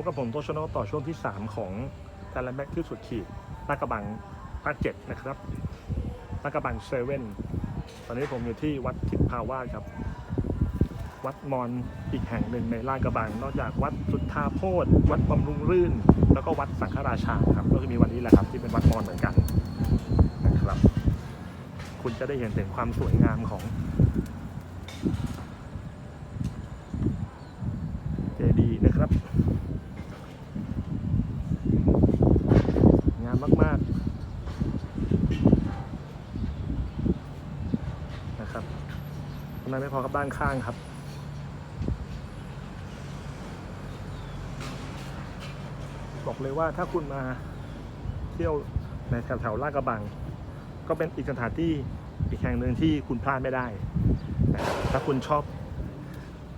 พบกับผมโตชโนต่อช่วงที่ 3 ของการแบ็กที่สุดขีดลาดกระบังภาคเจ็ดนะครับลาดกระบังเซเว่นตอนนี้ผมอยู่ที่วัดทิพพาวาสครับ วัดมอนอีกแห่งหนึ่งในลาดกระบัง นอกจากวัดสุทธาโพธวัดบำรุงรื่น แล้วก็วัดสังฆราชาครับ ก็คือมีวันนี้แหละครับที่เป็นวัดมอนเหมือนกันนะครับ คุณจะได้เห็นถึงความสวยงามของเจดีย์นะครับ งามมาก ๆ นะครับ ทำไมไม่พอกับด้านข้างครับ บอกเลยว่าถ้าคุณมาเที่ยวในแถวๆลาดกระบัง ก็เป็นอีกสถานที่อีกแห่งหนึ่งที่คุณพลาดไม่ได้ ถ้าคุณชอบ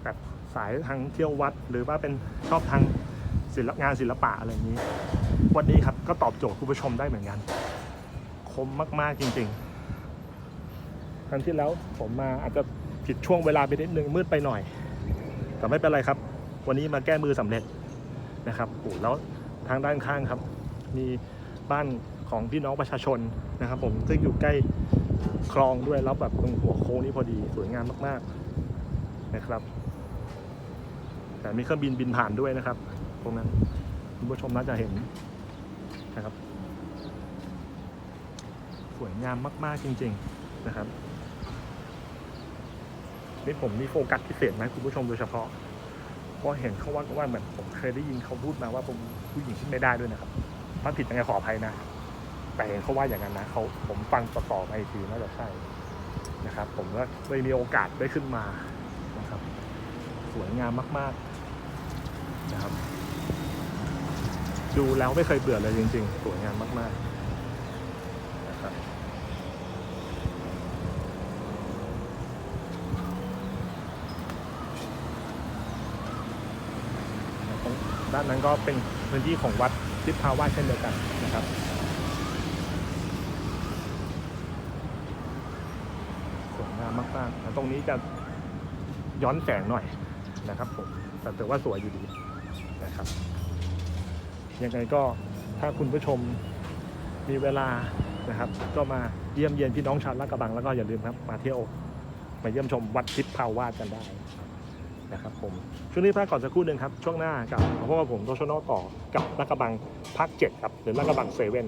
แบบสายทางเที่ยววัด หรือว่าเป็นชอบทางศิลปงานศิลปะอะไรอย่างนี้ วันนี้ครับก็ตอบโจทย์คุณผู้ชมได้เหมือนกัน คมมาก ๆ จริง ๆ ครั้งที่แล้วผมมาอาจจะ ผิดช่วงเวลาไปนิดนึงมืดไปหน่อย แต่ไม่เป็นไรครับ วันนี้มาแก้มือสำเร็จนะครับโอ้แล้วทางด้านข้างครับ มีบ้านของพี่น้องประชาชนนะครับ ผมซึ่งอยู่ใกล้คลองด้วยแล้วแบบตรงหัวโค้งนี้พอดีสวยงามมากๆนะครับแต่มีเครื่องบินบินผ่านด้วยนะครับ ตรงนั้นคุณผู้ชมน่าจะเห็นนะครับ สวยงามมาก ๆ จริง ๆ นะครับ นี่ผมมีโฟกัสพิเศษไหมคุณผู้ชมโดยเฉพาะเพราะเห็นเขาว่าว่าเหมือนผมเคยได้ยินเขาพูดมาว่าผมผู้หญิงขึ้นไม่ได้ด้วยนะครับถ้าผิดยังไงขออภัยนะ แต่เห็นเขาว่าอย่างนั้นนะเขาผมฟังต่อๆมาอีกทีน่าจะใช่นะครับ ผมก็เลยมีโอกาสได้ขึ้นมานะครับ สวยงามมาก ๆ นะครับ ดูแล้วไม่เคยเบื่อเลยจริง ๆ สวยงามมาก ๆ นะครับ ตรง ด้านนั้นก็เป็นพื้นที่ของวัดทิพพาวาเช่นเดียวกันนะครับสวยงามมากๆตรงนี้จะย้อนแสงหน่อยนะครับผมแต่ถือว่าสวยอยู่ดีนะครับ ยังไงก็ถ้าคุณผู้ชมมีเวลานะครับ ก็มาเยี่ยมเยียนพี่น้องชาวลาดกระบังแล้วก็อย่าลืมครับ มาเที่ยวมาเยี่ยมชมวัดทิพย์พาวาสกันได้ นะครับผมช่วงนี้พักก่อนสักครู่หนึ่งครับ ช่วงหน้ากับเพราะว่าผมโตชโนต่อกับลาดกระบังพักเจ็ดครับหรือลาดกระบังเซเว่น